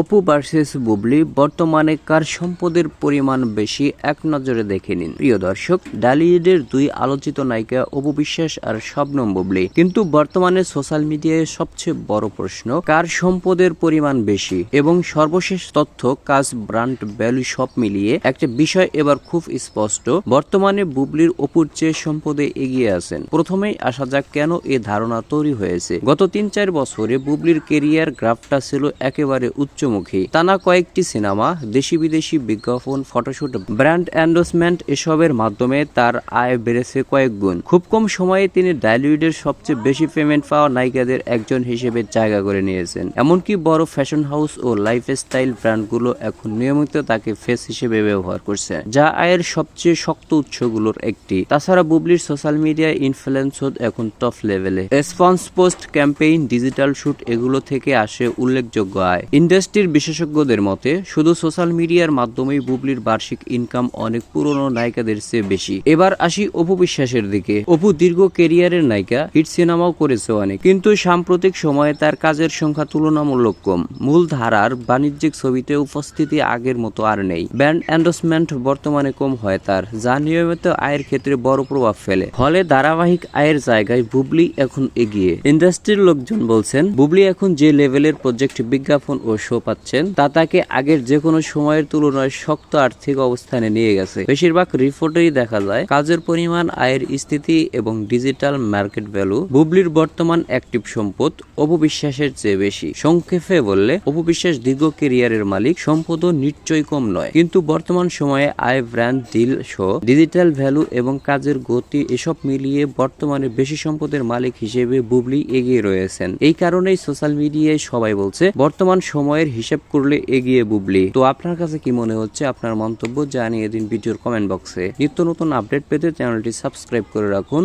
Apu versus Bubly বর্তমানে কার সম্পদের পরিমাণ বেশি এক নজরে দেখে নিন। প্রিয় দর্শক ডালিউডের দুই আলোচিত নায়িকা অপু বিশ্বাস আর শবনম বুবলি। কিন্তু বর্তমানে সোশ্যাল মিডিয়ায় সবচেয়ে বড় প্রশ্ন, কার সম্পদের পরিমাণ বেশি? এবং সর্বশেষ তথ্য, কাজ, ব্র্যান্ড, ভ্যালু সব মিলিয়ে একটা বিষয় এবার খুব স্পষ্ট, বর্তমানে বুবলির অপুর চেয়ে সম্পদে এগিয়ে আছেন। প্রথমেই আসা যাক কেন এ ধারণা তৈরি হয়েছে। গত তিন চার বছরে বুবলির কেরিয়ার গ্রাফটা ছিল একেবারে উচ্চমুখী টানা কয়েকটি সিনেমা, দেশি বিদেশি বিজ্ঞাপন, ফটোশুট, ব্র্যান্ড এন্ডোসমেন্ট এসবের মাধ্যমে তার আয় বেড়েছে কয়েক গুণ। খুব কম সময়ে তিনি ডালিউডের সবচেয়ে বেশি পেমেন্ট পাওয়া নায়িকাদের একজন হিসেবে জায়গা করে নিয়েছেন। এমনকি বড় ফ্যাশন হাউস ও লাইফস্টাইল ব্র্যান্ডগুলো এখন নিয়মিত তাকে ফেস হিসেবে ব্যবহার করছে, যা আয়ের সবচেয়ে শক্ত উৎসগুলোর একটি। তাছাড়া বুবলির সোশ্যাল মিডিয়া ইনফ্লুয়েন্স এখন টপ লেভেলে। Response post campaign, digital shoot, এগুলো থেকে আসে উল্লেখযোগ্য আয়। ইন্ডাস্ট্রির বিশেষজ্ঞদের মতে, শুধু সোশ্যাল মিডিয়ার মাধ্যমেই বুবলির বার্ষিক ইনকাম অনেক পুরনো নায়িকাদের চেয়ে বেশি। এবার আসি অপু বিশ্বাসের দিকে। অপু দীর্ঘ কেরিয়ারের নায়িকা, হিট সিনেমাও করেছে অনেক। কিন্তু সাম্প্রতিক সময়ে তার কাজের সংখ্যা তুলনামূলক কম। মূল ধারার বাণিজ্যিক ছবিতে উপস্থিতি আগের মতো আর নেই। ব্যান্ড এন্ডোসমেন্ট বর্তমানে কম হয় তার, যা নিয়মিত আয়ের ক্ষেত্রে বড় প্রভাব ফেলে। ফলে ধারাবাহিক আয়ের জায়গায় বুবলি এখন এগিয়ে। ইন্ডাস্ট্রির লোকজন বলছেন, বুবলি এখন যে লেভেলের প্রজেক্ট বিজ্ঞাপন ও পাচ্ছেন। তা তাকে আগের যে কোনো সময়ের তুলনায় শক্ত আর্থিক অবস্থানে নিয়ে গেছে। বেশিরভাগ রিপোর্টেই দেখা যায়, কাজের পরিমাণ, আয়ের স্থিতি এবং ডিজিটাল মার্কেট ভ্যালু, বুবলির বর্তমান অ্যাক্টিভ সম্পদ, অপবিশ্বাসের চেয়ে বেশি। সংক্ষেপে বললে, অপবিশ্বাস দীর্ঘ কেরিয়ারের মালিক সম্পদও নিশ্চয়ই কম নয়। কিন্তু বর্তমান সময়ে আয়, brand, deal show digital value এবং কাজের গতি এসব মিলিয়ে বর্তমানে বেশি সম্পদের মালিক হিসেবে বুবলি এগিয়ে রয়েছেন। এই কারণেই সোশ্যাল মিডিয়ায় সবাই বলছে, বর্তমান সময়ের হিসাব করলে এগিয়ে বুবলি। তো আপনার কাছে কি মনে হচ্ছে? আপনার মন্তব্য জানিয়ে দিন ভিডিওর কমেন্ট বক্সে নিত্য নতুন আপডেট পেতে চ্যানেলটি সাবস্ক্রাইব করে রাখুন।